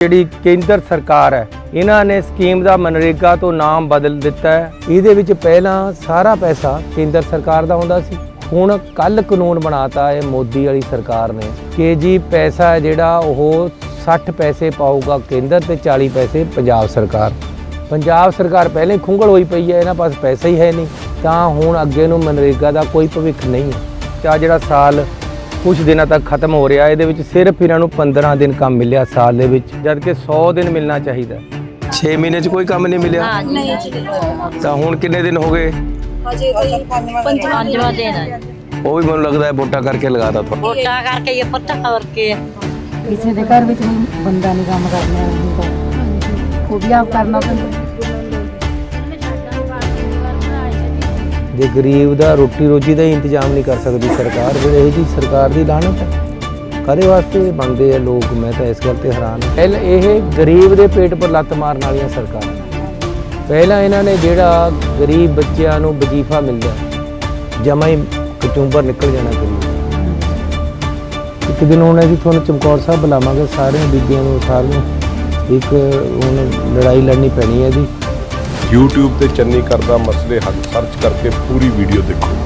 ਜਿਹੜੀ ਕੇਂਦਰ ਸਰਕਾਰ ਹੈ, ਇਹਨਾਂ ਨੇ ਸਕੀਮ ਦਾ ਮਨਰੇਗਾ ਤੋਂ ਨਾਮ ਬਦਲ ਦਿੱਤਾ ਹੈ। ਇਹਦੇ ਵਿੱਚ ਪਹਿਲਾਂ ਸਾਰਾ ਪੈਸਾ ਕੇਂਦਰ ਸਰਕਾਰ ਦਾ ਹੁੰਦਾ ਸੀ। ਹੁਣ ਕੱਲ ਕਾਨੂੰਨ ਬਣਾਤਾ ਹੈ ਮੋਦੀ ਵਾਲੀ ਸਰਕਾਰ ਨੇ ਕਿ ਜੀ ਪੈਸਾ ਜਿਹੜਾ ਉਹ 60 ਪੈਸੇ ਪਾਊਗਾ ਕੇਂਦਰ ਤੇ 40 ਪੈਸੇ ਪੰਜਾਬ ਸਰਕਾਰ। ਪੰਜਾਬ ਸਰਕਾਰ ਪਹਿਲੇ ਖੁੰਗਲ ਹੋਈ ਪਈ ਹੈ, ਇਹਨਾਂ ਪਾਸ ਪੈਸਾ ਹੀ ਹੈ ਨਹੀਂ। ਤਾਂ ਹੁਣ ਅੱਗੇ ਨੂੰ ਮਨਰੇਗਾ ਦਾ ਕੋਈ ਭਵਿੱਖ ਨਹੀਂ ਹੈ। ਚਾ ਜਿਹੜਾ ਸਾਲ ਕੁਝ ਦਿਨਾਂ ਤੱਕ ਖਤਮ ਹੋ ਰਿਹਾ ਇਹਦੇ ਵਿੱਚ ਸਿਰਫ ਇਹਨਾਂ ਨੂੰ 15 ਦਿਨ ਕੰਮ ਮਿਲਿਆ ਸਾਲ ਦੇ ਵਿੱਚ ਜਦ ਕਿ 100 ਦਿਨ ਮਿਲਣਾ ਚਾਹੀਦਾ 6 ਮਹੀਨੇ 'ਚ ਕੋਈ ਕੰਮ ਨਹੀਂ ਮਿਲਿਆ? ਨਹੀਂ। ਤਾਂ ਹੁਣ ਕਿੰਨੇ ਦਿਨ ਹੋ ਗਏ? ਹਜੇ ਕੋਈ ਪੰਜਵਾਂ ਪੰਜਵਾਂ ਦਿਨ ਹੈ। ਉਹ ਵੀ ਮੈਨੂੰ ਲੱਗਦਾ ਹੈ ਵੋਟਾਂ ਕਰਕੇ ਲਗਾਤਾ ਤੁਹਾਨੂੰ ਵੋਟਾਂ ਕਰਕੇ ਇਹ ਪਤਾ ਹੋਰ ਕੇ ਕਿਸੇ ਦੇ ਘਰ ਵਿੱਚ ਬੰਦਾ ਨਹੀਂ ਕੰਮ ਕਰਨਾ ਹੁੰਦਾ ਉਹ ਵੀ ਆਪ ਕਰਨਾ ਪੈਂਦਾ। ਜੇ ਗਰੀਬ ਦਾ ਰੋਟੀ ਰੋਜੀ ਦਾ ਹੀ ਇੰਤਜ਼ਾਮ ਨਹੀਂ ਕਰ ਸਕਦੀ ਸਰਕਾਰ, ਫਿਰ ਇਹ ਜੀ ਸਰਕਾਰ ਦੀ ਲਾਹਨਤ ਹੈ। ਕਦੇ ਵਾਸਤੇ ਬਣਦੇ ਆ ਲੋਕ? ਮੈਂ ਤਾਂ ਇਸ ਗੱਲ ਤੇ ਹੈਰਾਨ ਹਾਂ। ਪਹਿਲਾਂ ਇਹ ਗਰੀਬ ਦੇ ਪੇਟ ਪਰ ਲੱਤ ਮਾਰਨ ਵਾਲੀਆਂ ਸਰਕਾਰਾਂ ਪਹਿਲਾਂ ਇਹਨਾਂ ਨੇ ਜਿਹੜਾ ਗਰੀਬ ਬੱਚਿਆਂ ਨੂੰ ਵਜ਼ੀਫਾ ਮਿਲਦਾ ਜਮਾ ਹੀ ਕਚੂੰਬਰ ਨਿਕਲ ਜਾਣਾ ਕਰੀਬ ਇੱਕ ਦਿਨ ਹੁਣ ਜੀ ਤੁਹਾਨੂੰ ਚਮਕੌਰ ਸਾਹਿਬ ਬੁਲਾਵਾਂਗੇ, ਸਾਰਿਆਂ ਬੀਬੀਆਂ ਨੂੰ, ਸਾਰਿਆਂ ਇੱਕ ਹੁਣ ਲੜਾਈ ਲੜਨੀ ਪੈਣੀ ਹੈ ਜੀ। YouTube ਤੇ ਚੰਨੀ ਕਰਦਾ ਮਸਲੇ ਹੱਲ ਸਰਚ ਕਰਕੇ ਪੂਰੀ ਵੀਡੀਓ ਦੇਖੋ।